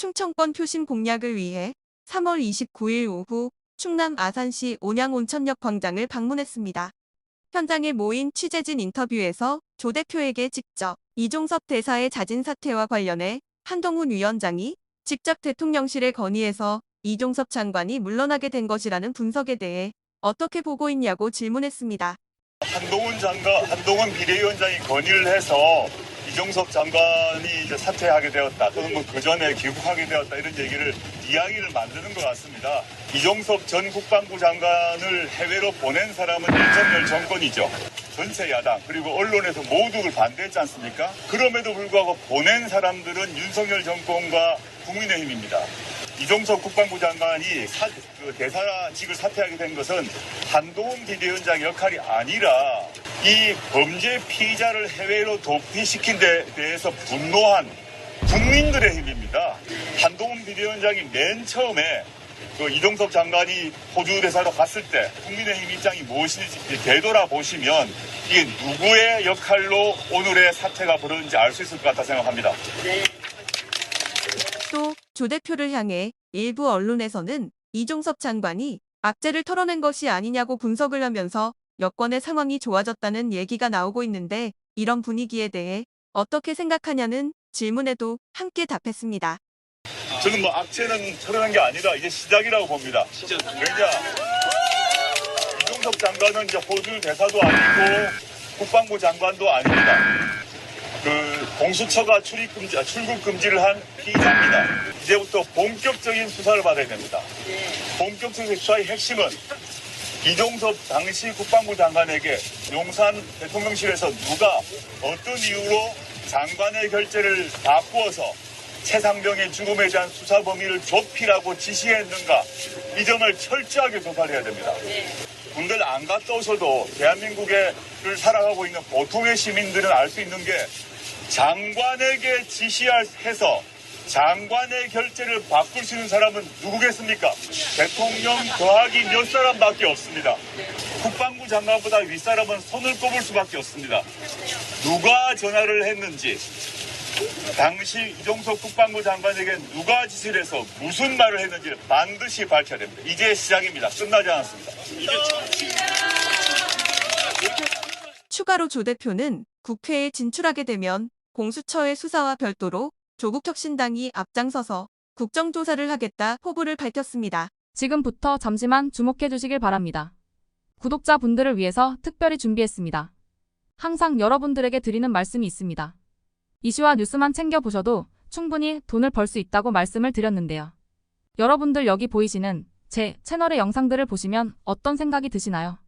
충청권 표심 공략을 위해 3월 29일 오후 충남 아산시 온양온천역 광장을 방문했습니다. 현장에 모인 취재진 인터뷰에서 조 대표에게 직접 이종섭 대사의 자진 사퇴와 관련해 한동훈 위원장이 직접 대통령실에 건의해서 이종섭 장관이 물러나게 된 것이라는 분석에 대해 어떻게 보고 있냐고 질문했습니다. 한동훈 장관, 한동훈 비대위원장이 건의를 해서 이종섭 장관이 이제 사퇴하게 되었다. 또는 뭐 그 전에 귀국하게 되었다. 이런 얘기를 이야기를 만드는 것 같습니다. 이종섭 전 국방부 장관을 해외로 보낸 사람은 윤석열 정권이죠. 전체 야당 그리고 언론에서 모두 그걸 반대했지 않습니까? 그럼에도 불구하고 보낸 사람들은 윤석열 정권과 국민의힘입니다. 이종섭 국방부 장관이 사- 그 대사직을 사퇴하게 된 것은 한동훈 비대위원장 역할이 아니라 이 범죄 피의자를 해외로 도피시킨 데 대해서 분노한 국민들의 힘입니다. 한동훈 비대위원장이 맨 처음에 그 이종섭 장관이 호주 대사로 갔을 때 국민의힘 입장이 무엇인지 되돌아보시면 이게 누구의 역할로 오늘의 사태가 벌어졌는지 알 수 있을 것 같다 생각합니다. 또 조 대표를 향해 일부 언론에서는 이종섭 장관이 악재를 털어낸 것이 아니냐고 분석을 하면서 여권의 상황이 좋아졌다는 얘기가 나오고 있는데 이런 분위기에 대해 어떻게 생각하냐는 질문에도 함께 답했습니다. 저는 뭐 악재는 털어낸 게 아니라 이제 시작이라고 봅니다. 왜냐 이종섭 장관은 이제 호주 대사도 아니고 국방부 장관도 아닙니다. 그 공수처가 출입 금지, 아, 출국 금지를 한 피의자입니다. 이제부터 본격적인 수사를 받아야 됩니다. 본격적인 수사의 핵심은 이종섭 당시 국방부 장관에게 용산 대통령실에서 누가 어떤 이유로 장관의 결재를 바꾸어서 최상병의 죽음에 대한 수사 범위를 좁히라고 지시했는가 이 점을 철저하게 조사를 해야 됩니다. 군대를 안 갔다 오셔도 대한민국을 살아가고 있는 보통의 시민들은 알 수 있는 게 장관에게 지시해서 장관의 결재를 바꿀 수 있는 사람은 누구겠습니까? 대통령 더하기 몇 사람밖에 없습니다. 국방부 장관보다 윗사람은 손을 꼽을 수밖에 없습니다. 누가 전화를 했는지, 당시 이종석 국방부 장관에게 누가 지시를 해서 무슨 말을 했는지를 반드시 밝혀야 됩니다. 이제 시작입니다. 끝나지 않았습니다. 추가로 조 대표는 국회에 진출하게 되면 공수처의 수사와 별도로 조국혁신당이 앞장서서 국정조사를 하겠다 포부를 밝혔습니다. 지금부터 잠시만 주목해 주시길 바랍니다. 구독자분들을 위해서 특별히 준비했습니다. 항상 여러분들에게 드리는 말씀이 있습니다. 이슈와 뉴스만 챙겨보셔도 충분히 돈을 벌 수 있다고 말씀을 드렸는데요. 여러분들 여기 보이시는 제 채널의 영상들을 보시면 어떤 생각이 드시나요?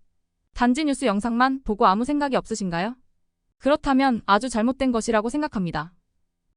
단지 뉴스 영상만 보고 아무 생각이 없으신가요? 그렇다면 아주 잘못된 것이라고 생각합니다.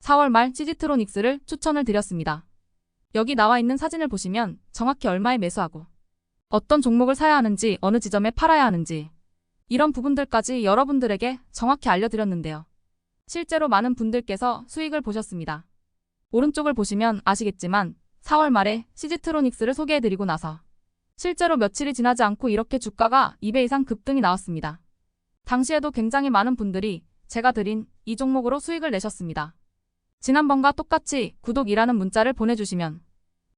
4월 말 시지트로닉스를 추천을 드렸습니다. 여기 나와 있는 사진을 보시면 정확히 얼마에 매수하고 어떤 종목을 사야 하는지 어느 지점에 팔아야 하는지 이런 부분들까지 여러분들에게 정확히 알려드렸는데요. 실제로 많은 분들께서 수익을 보셨습니다. 오른쪽을 보시면 아시겠지만 4월 말에 시지트로닉스를 소개해드리고 나서 실제로 며칠이 지나지 않고 이렇게 주가가 2배 이상 급등이 나왔습니다. 당시에도 굉장히 많은 분들이 제가 드린 이 종목으로 수익을 내셨습니다. 지난번과 똑같이 구독이라는 문자를 보내주시면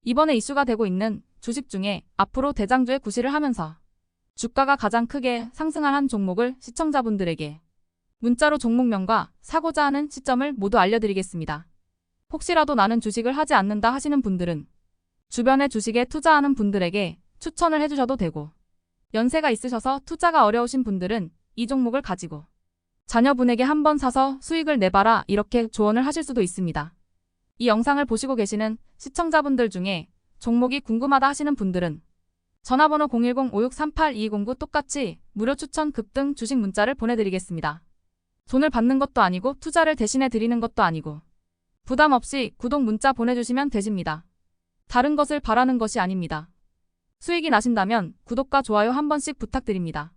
이번에 이슈가 되고 있는 주식 중에 앞으로 대장주의 구실을 하면서 주가가 가장 크게 상승할 한 종목을 시청자분들에게 문자로 종목명과 사고자 하는 시점을 모두 알려드리겠습니다. 혹시라도 나는 주식을 하지 않는다 하시는 분들은 주변에 주식에 투자하는 분들에게 추천을 해주셔도 되고, 연세가 있으셔서 투자가 어려우신 분들은 이 종목을 가지고 자녀분에게 한 번 사서 수익을 내봐라 이렇게 조언을 하실 수도 있습니다. 이 영상을 보시고 계시는 시청자분들 중에 종목이 궁금하다 하시는 분들은 전화번호 010-5638-2209 똑같이 무료 추천 급등 주식 문자를 보내드리겠습니다. 돈을 받는 것도 아니고 투자를 대신해 드리는 것도 아니고 부담 없이 구독 문자 보내주시면 되십니다. 다른 것을 바라는 것이 아닙니다. 수익이 나신다면 구독과 좋아요 한 번씩 부탁드립니다.